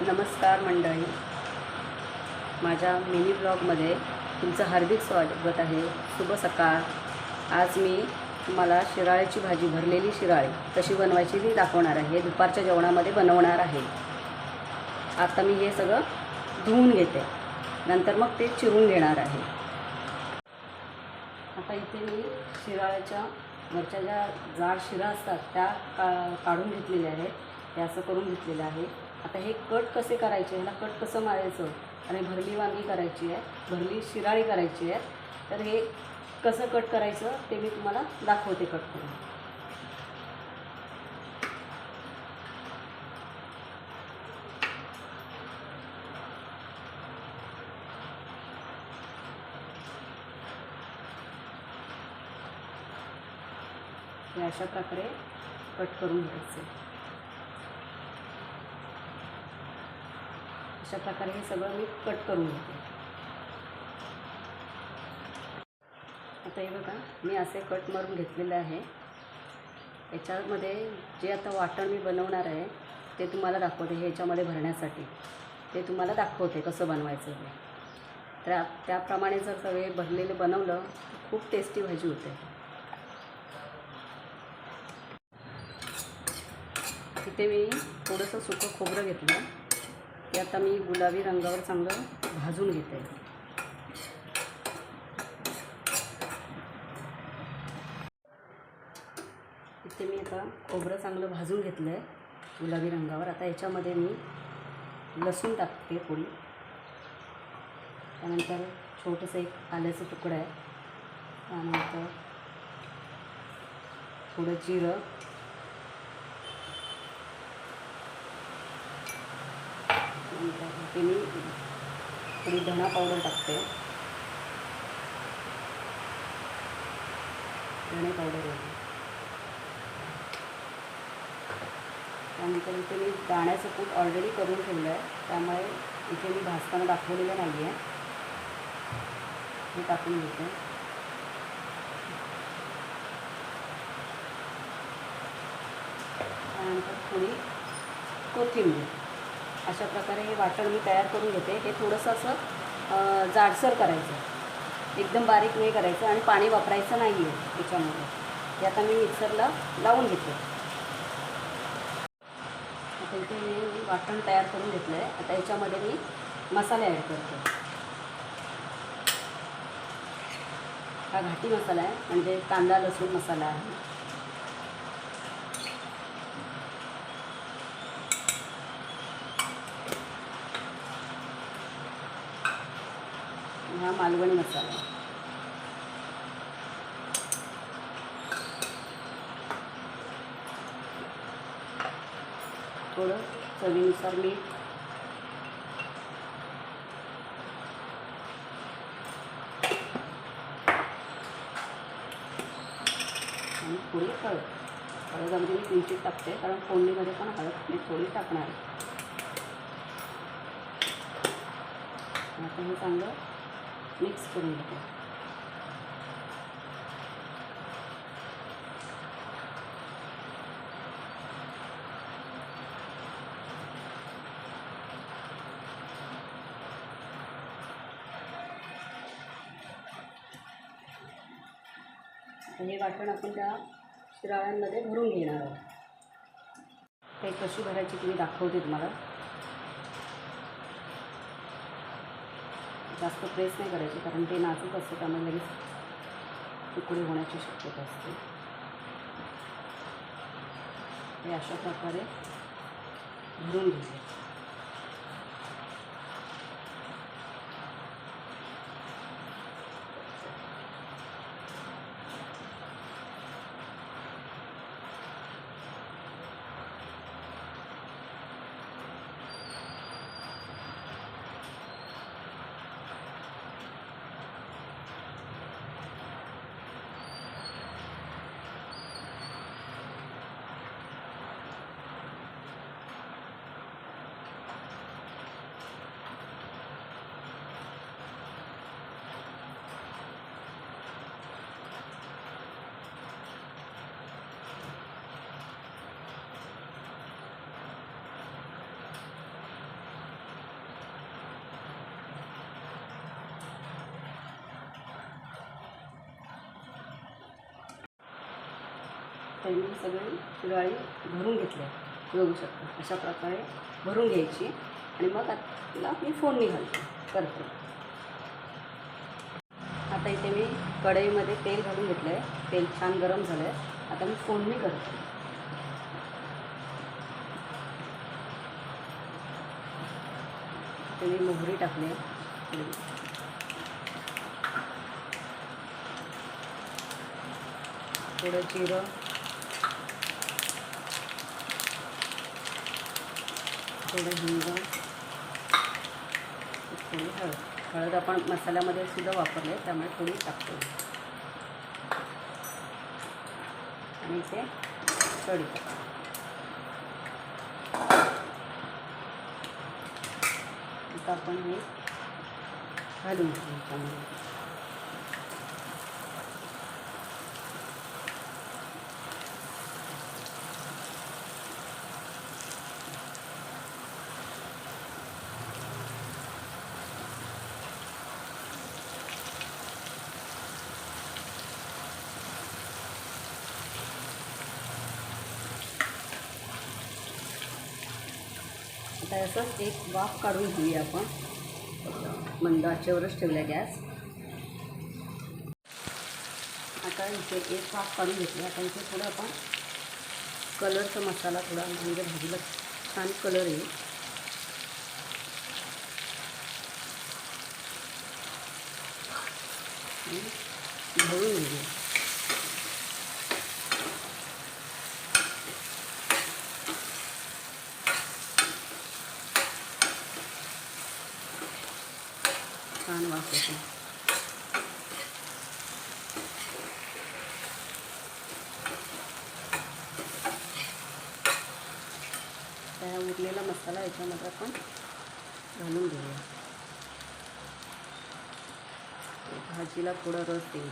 नमस्कार मंडळी. माझ्या मिनी ब्लॉगमध्ये तुमचं हार्दिक स्वागत आहे. शुभ सकाळ. आज मी तुम्हाला शिराळ्याची भाजी भरलेली शिराळी कशी बनवायची ती दाखवणार आहे. दुपारच्या जेवणामध्ये बनवणार आहे. आता मी हे सगळं धुवून घेते. नंतर मग ते चिरून घेणार आहे. आता इथे मी शिराळ्याच्या वरच्या ज्या जाड शिरा असतात त्या का काढून घेतलेल्या आहेत. हे असं करून घेतलेलं आहे. आता हे कट कसे करायचे ह्याला कट कसं मारायचं आणि भरली वांगी करायची आहे भरली शिराळी करायची आहे तर हे कसं कट करायचं ते मी तुम्हाला दाखवते कट करून. अशा प्रकारे कट करून घ्यायचे. अशा प्रकारे हे सगळं मी कट करून घेते. आता हे बघा मी असे कट मारून घेतलेले आहे. याच्यामध्ये जे आता वाटण मी बनवणार आहे ते तुम्हाला दाखवते हे याच्यामध्ये भरण्यासाठी. ते तुम्हाला दाखवते कसं बनवायचं ते त्या त्याप्रमाणे जर सगळे भरलेलं बनवलं तर खूप टेस्टी भाजी होते. तिथे मी थोडंसं सुकं खोबरं घेतलं. ते आता मी गुलाबी रंगावर चांगलं भाजून घेते. इथे मी आता खोबरं चांगलं भाजून घेतलं आहे गुलाबी रंगावर. आता याच्यामध्ये मी लसूण टाकते थोडी. त्यानंतर छोटंसं एक आल्याचं तुकडं आहे. त्यानंतर थोडं जिरं. नंतर ते मी थोडी धणा पावडर टाकते. धणे पावडर त्यानंतर इथे मी दाण्याचं कूट ऑलरेडी करून ठेवलं आहे त्यामुळे इथे मी भाजताना दाखवलेलं नाही आहे हे टाकून घेते. त्यानंतर थोडी कोथिंबीर. अशा प्रकारे हे वाटण मी तयार करून घेते. हे थोडंसं असं जाडसर करायचं. एकदम बारीक नाही करायचं आणि पाणी वापरायचं नाही आहे याच्यामध्ये हे आता मी मिक्सरला लावून घेते. आता इथे मी वाटण तयार करून घेतलं आहे आता याच्यामध्ये मी मसाले ॲड करते. हा घाटी मसाला आहे. म्हणजे कांदा लसूण मसाला आहे. मालवणी मसाला. थोडं चवीनुसार मीठ. आणि थोडी हळद. हळद मी किंचित टाकते कारण फोडणीमध्ये पण हळद मी थोडी टाकणार आहे. आता हे चांगलं मिक्स करून घेते हे वाटण आपण त्या शिराळ्यांमध्ये भरून घेणार आहोत. ते कशी भरायची तुम्ही दाखवते तुम्हाला. जास्त प्रेस नाही करायची कारण ते नाजूक असतं त्यामुळे लगेच तुकडे होण्याची शक्यता असते. हे अशा प्रकारे भरून घ्यायचे त्यांनी सगळी डाळी भरून घेतली आहे बघू शकता. अशा प्रकारे भरून घ्यायची. आणि मग आता तिला मी फोडणी घालते करते. आता इथे मी कढईमध्ये तेल घालून घेतलं आहे तेल छान गरम झालं आहे आता मी फोडणी करते. ते मी मोहरी टाकली. आहे थोडं जिरं. थोडं हिंग थोडी हळद. हळद आपण मसाल्यामध्ये सुद्धा वापरले त्यामुळे थोडी टाकतो. आणि ते कढीपत्ता आता आपण हे घालून घेऊ त्यामध्ये. आता असंच एक वाफ काढून घेऊया आपण. मंद आचेवरच ठेवला गॅस. आता इथे एक वाफ काढून घेतली आता इथे थोडं आपण कलरचा मसाला थोडा म्हणजे भाजीला. छान कलर येईल. आणि घेऊया. छान वास येतो. त्या उरलेला मसाला याच्यामध्ये आपण घालून घेऊया. भाजीला थोडा रस देईल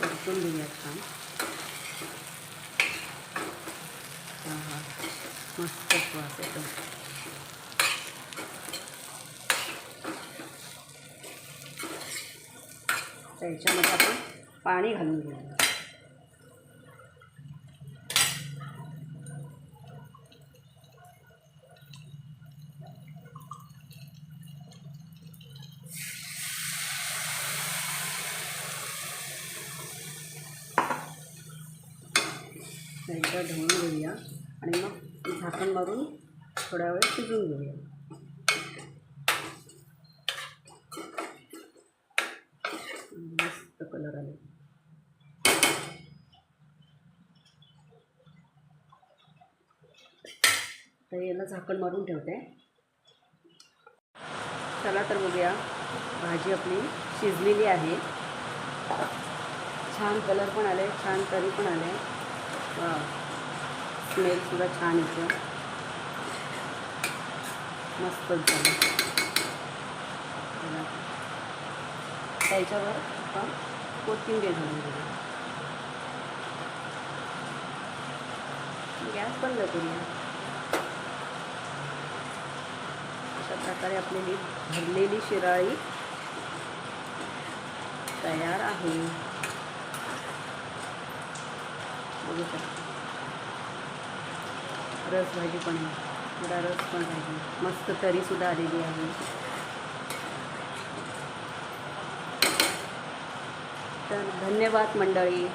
परतून घेऊया छान हा हा मस्त वास येतो तर याच्यामध्ये आपण पाणी घालून घेऊया एकदा ढवळून घेऊया आणि मग झाकण मारून थोड्या वेळ शिजून घेऊया. कलर आले तर याला झाकण मारून ठेवते. चला तर बघूया. भाजी आपली शिजलेली आहे. छान कलर पण आले छान तरी पण आले. स्मेलसुद्धा छान येतो. मस्तच झालं. त्याच्यावर आपण कोथिंबीर घालून घेऊ. गॅस बंद करूया. अशा प्रकारे आपली भरलेली शिराळी तयार आहे. बघू शकता. रस भाजी पण आहे. थोडा रस पण आहे. मस्त तरीसुद्धा आलेली आहे. तर धन्यवाद मंडळी.